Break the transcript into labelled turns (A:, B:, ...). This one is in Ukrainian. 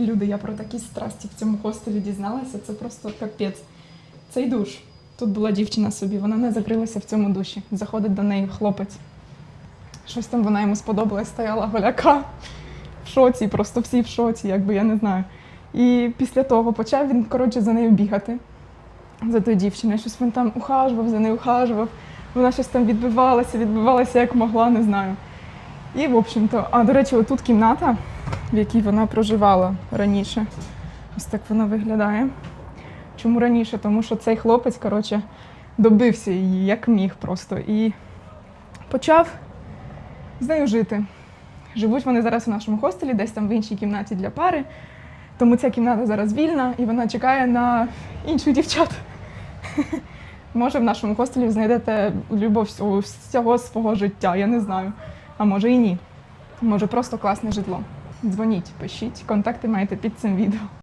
A: Люди, я про такі страсті в цьому хостелі дізналася. Це просто капець. Цей душ. Тут була дівчина собі, вона не закрилася в цьому душі. Заходить до неї хлопець. Щось там вона йому сподобалась, стояла голяка в шоці, просто всі в шоці, якби я не знаю. І після того почав він, коротше, за нею бігати, за тою дівчиною. Щось він там ухажував, за нею ухажував. Вона щось там відбивалася, відбивалася як могла, не знаю. І, в общем-то, а до речі, отут кімната, в якій вона проживала раніше. Ось так вона виглядає. Чому раніше? Тому що цей хлопець, коротше, добився її, як міг просто. І почав з нею жити. Живуть вони зараз у нашому хостелі, десь там в іншій кімнаті для пари. Тому ця кімната зараз вільна і вона чекає на інших дівчат. Може, в нашому хостелі знайдете любов всього свого життя, я не знаю. А може і ні. Може, просто класне житло. Дзвоніть, пишіть, контакти маєте під цим відео.